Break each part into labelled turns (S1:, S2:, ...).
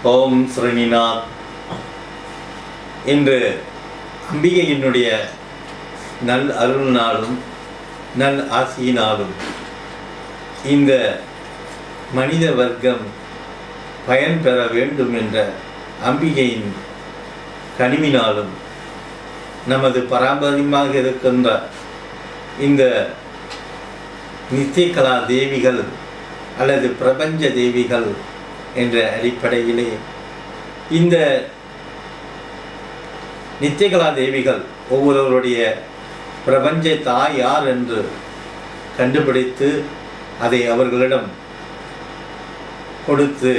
S1: ஓம் ஸ்ரீனிநாத் இன்று அம்பிகையினுடைய நல் அருள்நாளும் நல் ஆசியினாலும் இந்த மனித வர்க்கம் பயன் பெற வேண்டும் என்ற அம்பிகையின் கனிவினாலும் நமது பாரம்பரியமாக இருக்கின்ற இந்த நித்தியகலா தேவிகள் அல்லது பிரபஞ்ச தேவிகள் என்ற அடிப்படையிலே இந்த நித்தியகலா தேவிகள் ஒவ்வொருவருடைய பிரபஞ்ச தாய் யார் என்று கண்டுபிடித்து அதை அவர்களிடம் கொடுத்து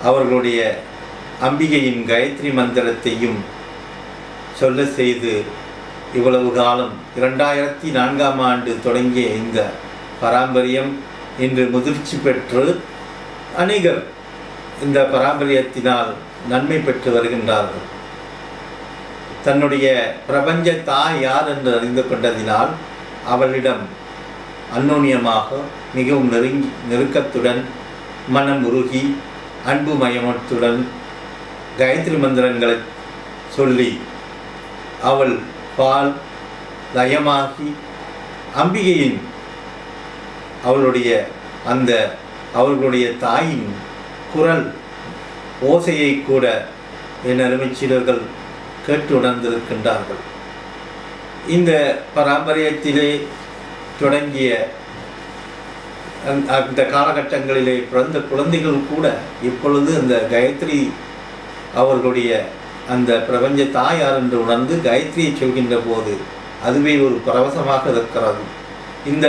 S1: அவர்களுடைய அம்பிகையின் காயத்ரி மந்திரத்தையும் சொல்ல செய்து இவ்வளவு காலம் இரண்டாயிரத்தி நான்காம் ஆண்டு தொடங்கிய இந்த பாரம்பரியம் இன்று முதிர்ச்சி பெற்று அநேகர் இந்த பாரம்பரியத்தினால் நன்மை பெற்று வருகின்றார்கள். தன்னுடைய பிரபஞ்ச தாய் யார் என்று அறிந்து கொண்டதினால் அவளிடம் அன்னோன்யமாக மிகவும் நெருங்கி நெருக்கத்துடன் மனம் உருகி அன்பு மயமத்துடன் காயத்ரி மந்திரங்களை சொல்லி அவள் பால் லயமாகி அம்பிகையின் அவளுடைய அந்த அவர்களுடைய தாயின் குரல் ஓசையை கூட என் அருமைச்சீடர்கள் கேட்டு உணர்ந்திருக்கின்றார்கள் இந்த பாரம்பரியத்திலே தொடங்கிய அந்த- அந்த காலகட்டங்களிலே பிறந்த குழந்தைகள் கூட இப்பொழுது அந்த காயத்ரி அவர்களுடைய அந்த பிரபஞ்ச தாயார் என்று உணர்ந்து காயத்ரியை சொல்கின்ற போது அதுவே ஒரு பரவசமாக இருக்கிறது. இந்த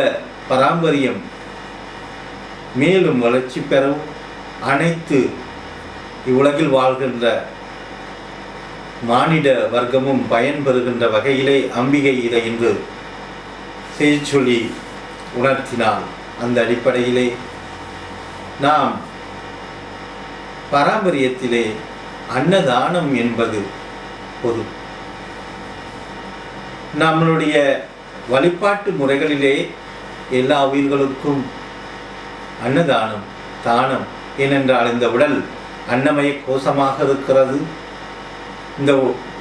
S1: பாரம்பரியம் மேலும் வளர்ச்சி பெறவும் அனைத்து இவ்வுலகில் வாழ்கின்ற மானிட வர்க்கமும் பயன்பெறுகின்ற வகையிலே அம்பிகை இதை இன்று செய்ய சொல்லி உணர்த்தினாள் அந்த அடிப்படையிலே நாம் பாரம்பரியத்திலே அன்னதானம் என்பது பொது நம்மளுடைய வழிபாட்டு முறைகளிலே எல்லா உயிர்களுக்கும் அன்னதானம் தானம் ஏனென்றால் இந்த உடல் அன்னமய கோஷமாக இருக்கிறது. இந்த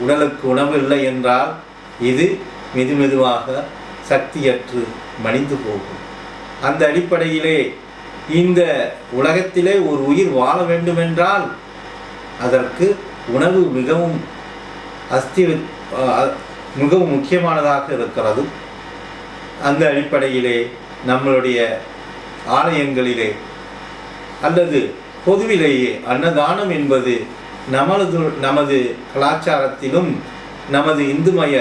S1: உடலுக்கு உணவு இல்லை என்றால் இது மெது மெதுவாக சக்தியற்று மடிந்து போகும். அந்த அடிப்படையிலே இந்த உலகத்திலே ஒரு உயிர் வாழ வேண்டுமென்றால் அதற்கு உணவு மிகவும் அஸ்தி மிகவும் முக்கியமானதாக இருக்கிறது. அந்த அடிப்படையிலே நம்மளுடைய ஆலயங்களிலே அல்லது பொதுவிலேயே அன்னதானம் என்பது நமது நமது கலாச்சாரத்திலும் நமது இந்துமய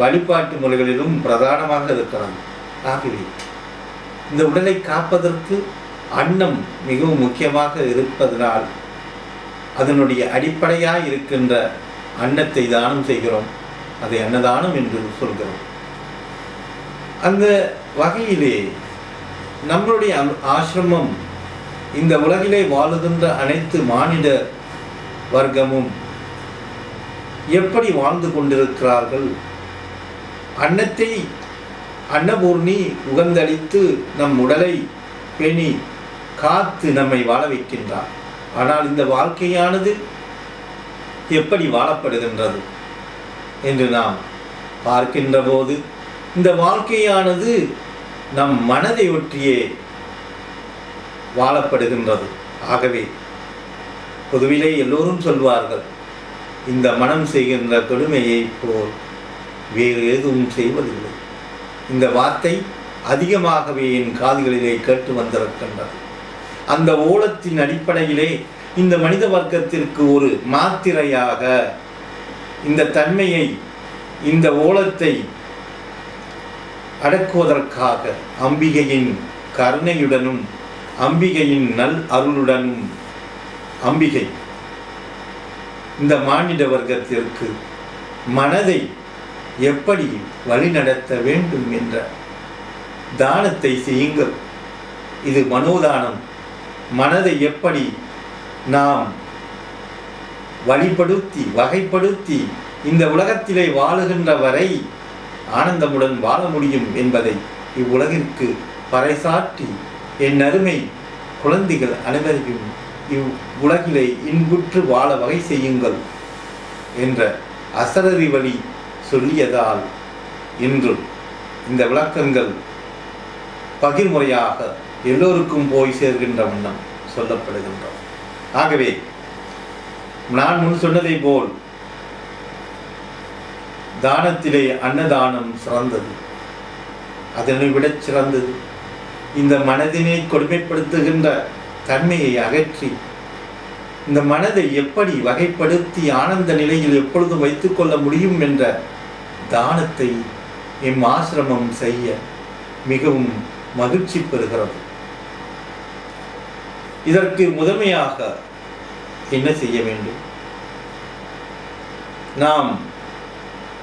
S1: வழிபாட்டு முறைகளிலும் பிரதானமாக இருக்கிறது. ஆகவே இந்த உடலை காப்பதற்கு அன்னம் மிகவும் முக்கியமாக இருப்பதனால் அதனுடைய அடிப்படையாக இருக்கின்ற அன்னத்தை தானம் செய்கிறோம். அதை அன்னதானம் என்று சொல்கிறோம். அந்த வகையிலே நம்மளுடைய ஆசிரமம் இந்த உலகிலே வாழுகின்ற அனைத்து மானிட வர்க்கமும் எப்படி வாழ்ந்து கொண்டிருக்கிறார்கள்? அன்னத்தை அன்னபூர்ணி உகந்தளித்து நம் உடலை பேணி காத்து நம்மை வாழ வைக்கின்றார். ஆனால் இந்த வாழ்க்கையானது எப்படி வாழப்படுகின்றது என்று நாம் பார்க்கின்ற போது இந்த வாழ்க்கையானது நம் மனதை ஒற்றியே வாழப்படுகின்றது. ஆகவே பொதுவிலே எல்லோரும் சொல்வார்கள் இந்த மனம் செய்கின்ற கொடுமையை போல் வேறு எதுவும் செய்வதில்லை. இந்த வார்த்தை அதிகமாகவே என் காதுகளிலே கேட்டு வந்திருக்கின்றது. அந்த ஓலத்தின் அடிப்படையிலே இந்த மனித வர்க்கத்திற்கு ஒரு மாத்திரையாக இந்த தன்மையை இந்த ஓலத்தை அடக்குவதற்காக அம்பிகையின் கருணையுடனும் அம்பிகையின் நல் அருளுடன் அம்பிகை. இந்த மானிட வர்க்கத்திற்கு மனதை எப்படி வழிநடத்த வேண்டும் என்ற தானத்தை செய்யுங்கள். இது மனோதானம். மனதை எப்படி நாம் வழிபடுத்தி வகைப்படுத்தி இந்த உலகத்திலே வாழுகின்ற வரை ஆனந்தமுடன் வாழ முடியும் என்பதை இவ்வுலகிற்கு பறைசாற்றி என் அருமை குழந்தைகள் அனைவரையும் இவ் உலகிலே இன்புற்று வாழ வகை செய்யுங்கள் என்ற அசரறி வழி சொல்லியதால் இன்றும் இந்த விளக்கங்கள் பகிர்முறையாக எல்லோருக்கும் போய் சேர்கின்ற வண்ணம் சொல்லப்படுகின்றோம் ஆகவே நான் முன் சொன்னதை போல் தானத்திலே அன்னதானம் சிறந்தது. அதனை விடச் சிறந்தது. இந்த மனதினை கொடுமைப்படுத்துகின்ற தன்மையை அகற்றி இந்த மனதை எப்படி வகைப்படுத்தி ஆனந்த நிலையில் எப்பொழுதும் வைத்துக்கொள்ள முடியும் என்ற தானத்தை எம் ஆசிரமம் செய்ய மிகவும் மகிழ்ச்சி பெறுகிறது. இதற்கு முதன்மையாக என்ன செய்ய வேண்டும்? நாம்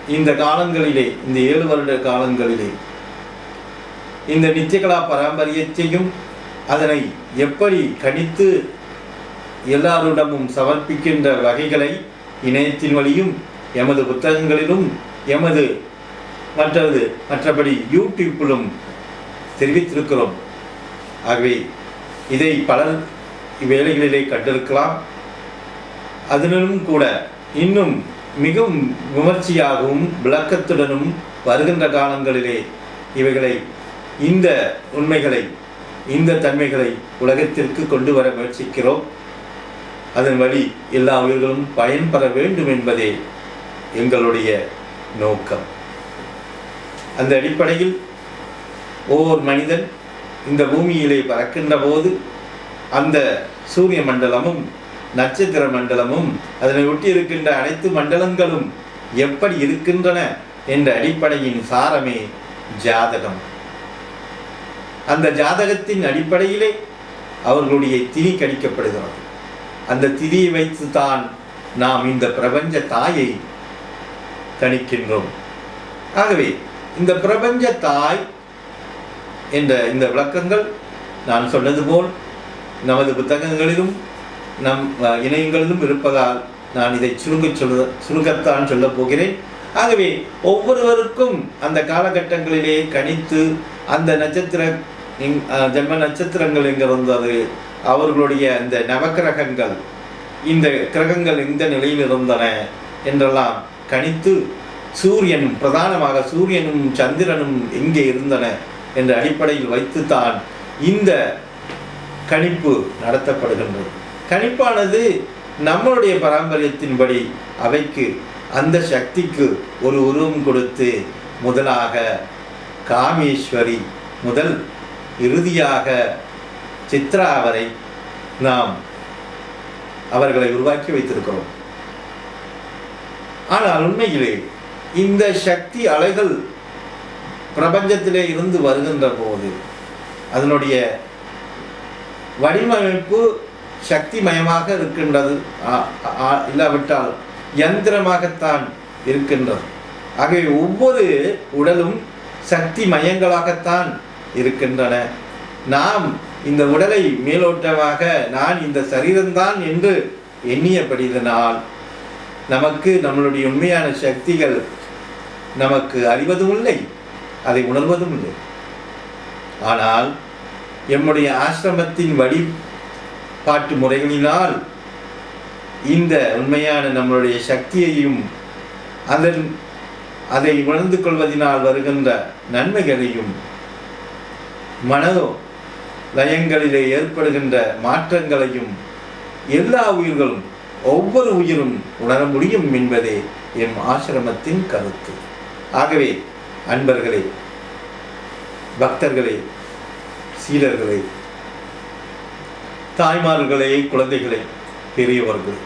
S1: இந்த காலங்களிலே இந்த ஏழு வருட காலங்களிலே இந்த நித்தியகலா பாரம்பரியத்தையும் அதனை எப்படி கணித்து எல்லாருடமும் சமர்ப்பிக்கின்ற வகைகளை இணையத்தின் வழியும் எமது புத்தகங்களிலும் எமது மற்றது மற்றபடி யூடியூப்பிலும் தெரிவித்திருக்கிறோம். ஆகவே இதை பலர் இவ்வேளைகளிலே கண்டிருக்கலாம். அதனும் கூட இன்னும் மிகவும் விமர்சையாகவும் விளக்கத்துடனும் வருகின்ற காலங்களிலே இவைகளை இந்த உண்மைகளை இந்த தன்மைகளை உலகத்திற்கு கொண்டு வர முயற்சிக்கிறோம். அதன் வழி எல்லா உயிர்களும் பயன்பெற வேண்டும் என்பதே எங்களுடைய நோக்கம். அந்த அடிப்படையில் ஒவ்வொரு மனிதன் இந்த பூமியிலே பறக்கின்ற போது அந்த சூரிய மண்டலமும் நட்சத்திர மண்டலமும் அதனை ஒட்டி இருக்கின்ற அனைத்து மண்டலங்களும் எப்படி இருக்கின்றன என்ற அடிப்படையின் சாரமே ஜாதகம். அந்த ஜாதகத்தின் அடிப்படையிலே அவர்களுடைய திதி கணிக்கப்படுகிறது. அந்த திதியை வைத்துதான் நாம் இந்த பிரபஞ்ச தாயை கணிக்கின்றோம். ஆகவே இந்த பிரபஞ்ச தாய் என்ற இந்த விளக்கங்கள் நான் சொன்னது போல் நமது புத்தகங்களிலும் நம் இணையங்களிலும் இருப்பதால் நான் இதை சுருங்க சொல்ல சுருங்கத்தான் சொல்லப் போகிறேன். ஆகவே ஒவ்வொருவருக்கும் அந்த காலகட்டங்களிலே கணித்து அந்த நட்சத்திர இங்- ஜென்ம நட்சத்திரங்கள் எங்க இருந்தது அவர்களுடைய இந்த நவக்கிரகங்கள் இந்த கிரகங்கள் எந்த நிலையில் இருந்தன என்றெல்லாம் கணித்து சூரியன் பிரதானமாக சூரியனும் சந்திரனும் எங்கே இருந்தன என்ற அடிப்படையில் வைத்துத்தான் இந்த கணிப்பு நடத்தப்படுகின்றது. கணிப்பானது நம்மளுடைய பாரம்பரியத்தின்படி அவைக்கு அந்த சக்திக்கு ஒரு உருவம் கொடுத்து முதலாக காமேஸ்வரி முதல் இறுதியாக சித்ரா அவரை நாம் அவர்களை உருவாக்கி வைத்திருக்கிறோம். ஆனால் உண்மையிலே இந்த சக்தி அலைகள் பிரபஞ்சத்திலே இருந்து வருகின்ற போது அதனுடைய வடிவமைப்பு சக்திமயமாக இருக்கின்றது. இல்லாவிட்டால் யந்திரமாகத்தான் இருக்கின்றது. ஆகவே ஒவ்வொரு உடலும் சக்தி மயங்களாகத்தான் இருக்கின்றன. நாம் இந்த உடலை மேலோட்டமாக நான் இந்த சரீரம்தான் என்று எண்ணியபடிதனால் நமக்கு நம்மளுடைய உண்மையான சக்திகள் நமக்கு அறிவதும் இல்லை அதை உணர்வதும் இல்லை. ஆனால் எம்முடைய ஆசிரமத்தின் வழிபாட்டு முறைகளினால் இந்த உண்மையான நம்மளுடைய சக்தியையும் அதன் அதை உணர்ந்து கொள்வதனால் வருகின்ற நன்மைகளையும் மனோ லயங்களிலே ஏற்படுகின்ற மாற்றங்களையும் எல்லா உயிர்களும் ஒவ்வொரு உயிரும் உணர முடியும் என்பதே எம் ஆசிரமத்தின் கருத்து. ஆகவே அன்பர்களே பக்தர்களே சீடர்களே தாய்மார்களே குழந்தைகளே பெரியவர்களே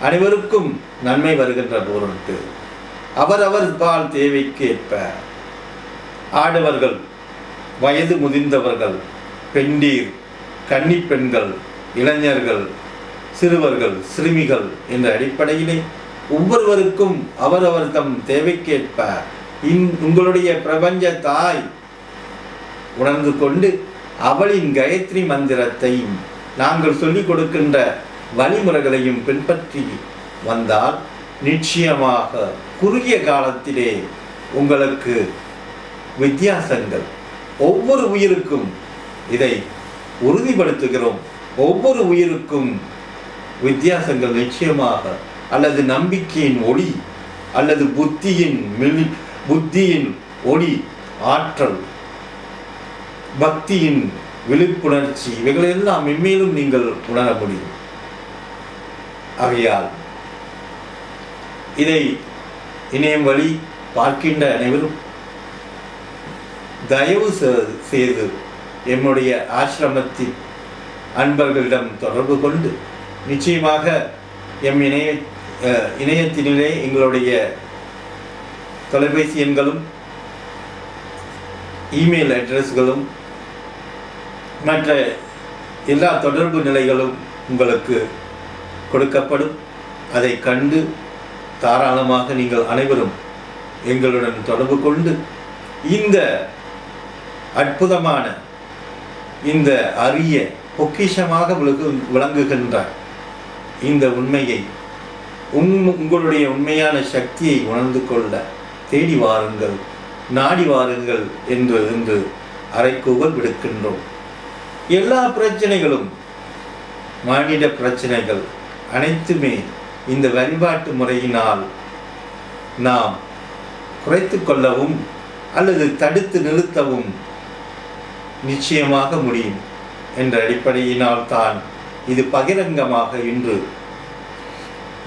S1: அனைவருக்கும் நன்மை வருகின்ற பொருட்டு அவரவர் பால் தேவைக்கு ஏற்ப ஆடவர்கள் வயது முதிர்ந்தவர்கள் பெண்டீர் கன்னிப்பெண்கள் இளைஞர்கள் சிறுவர்கள் சிறுமிகள் என்ற அடிப்படையிலே ஒவ்வொருவருக்கும் அவரவர் தம் தேவைக்கேற்ப இன் உங்களுடைய பிரபஞ்ச தாய் உணர்ந்து கொண்டு அவளின் காயத்ரி மந்திரத்தையும் நாங்கள் சொல்லிக் கொடுக்கின்ற வழிமுறைகளையும் பின்பற்றி வந்தால் நிச்சயமாக குறுகிய காலத்திலே உங்களுக்கு வித்தியாசங்கள் ஒவ்வொரு உயிருக்கும் இதை உறுதிப்படுத்துகிறோம். ஒவ்வொரு உயிருக்கும் வித்தியாசங்கள் நிச்சயமாக அல்லது நம்பிக்கையின் ஒளி அல்லது புத்தியின் புத்தியின் ஒளி ஆற்றல் பக்தியின் விழிப்புணர்ச்சி இவைகளெல்லாம் மென்மேலும் நீங்கள் உணர முடியும். ஆகையால் இதை இணையம் வழி பார்க்கின்ற அனைவரும் தயவு செய்து என்னுடைய ஆசிரமத்தின் அன்பர்களிடம் தொடர்பு கொண்டு நிச்சயமாக எம் இணைய இணையத்தினிலே எங்களுடைய தொலைபேசி எண்களும் இமெயில் அட்ரஸ்களும் மற்ற எல்லா தொடர்பு நிலைகளும் உங்களுக்கு கொடுக்கப்படும். அதை கண்டு தாராளமாக நீங்கள் அனைவரும் எங்களுடன் தொடர்பு கொண்டு இந்த அற்புதமான இந்த அரிய பொக்கிஷமாக விளங்கு விளங்குகின்ற இந்த உண்மையை உங் உங்களுடைய உண்மையான சக்தியை உணர்ந்து கொள்ள தேடி வாருங்கள் நாடி வாருங்கள் என்று என்று அரைக்கூவல் விடுக்கின்றோம். எல்லா பிரச்சனைகளும் மானிட பிரச்சனைகள் அனைத்துமே இந்த வழிபாட்டு முறையினால் நாம் குறைத்து கொள்ளவும் அல்லது தடுத்து நிறுத்தவும் நிச்சயமாக முடியும் என்ற அடிப்படையினால் தான் இது பகிரங்கமாக இன்று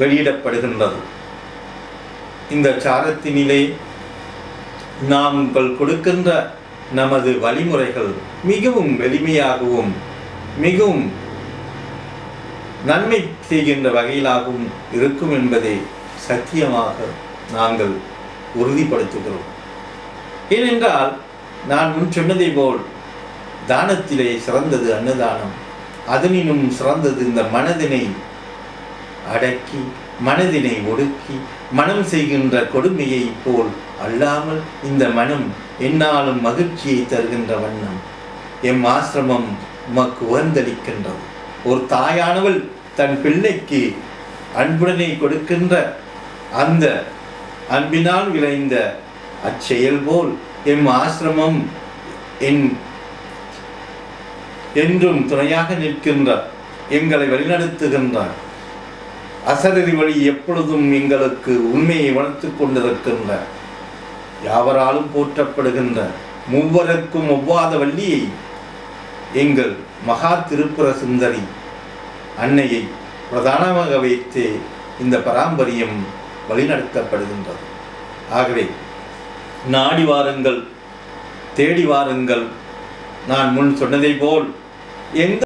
S1: வெளியிடப்படுகின்றது. இந்த சாரத்தினிலே நாங்கள் கொடுக்கின்ற நமது வழிமுறைகள் மிகவும் எளிமையாகவும் மிகவும் நன்மை செய்கின்ற வகையிலாகவும் இருக்கும் என்பதை சத்தியமாக நாங்கள் உறுதிப்படுத்துகிறோம். ஏனென்றால் நான் முன் சொன்னதை போல் தானத்திலே சிறந்தது அன்னதானம். அதனினும் சிறந்தது இந்த மனதினை அடக்கி மனதினை ஒடுக்கி மனம் செய்கின்ற கொடுமையை போல் அல்லாமல் இந்த மனம் என்னாலும் மகிழ்ச்சியை தருகின்ற வண்ணம். எம் ஆசிரமம் உமக்கு உகந்தளிக்கின்றது. ஒரு தாயானவள் தன் பிள்ளைக்கு அன்புடனை கொடுக்கின்ற அந்த அன்பினால் விளைந்த அச்செயல் போல் எம் ஆசிரமம் என் என்றும் துணையாக நிற்கின்ற எங்களை வழிநடத்துகின்றார். அசரதி வழி எப்பொழுதும் எங்களுக்கு உண்மையை வளர்த்துக் கொண்டிருக்கின்றார். யாவராலும் போற்றப்படுகின்ற மூவருக்கும் ஒவ்வாத வள்ளியை எங்கள் மகா திருப்புர சுந்தரி அன்னையை பிரதானமாக வைத்து இந்த பராம்பரியம் வழிநடத்தப்படுகின்றது. ஆகவே நாடி வாருங்கள் தேடி வாருங்கள் நான் முன் சொன்னதை போல் எந்த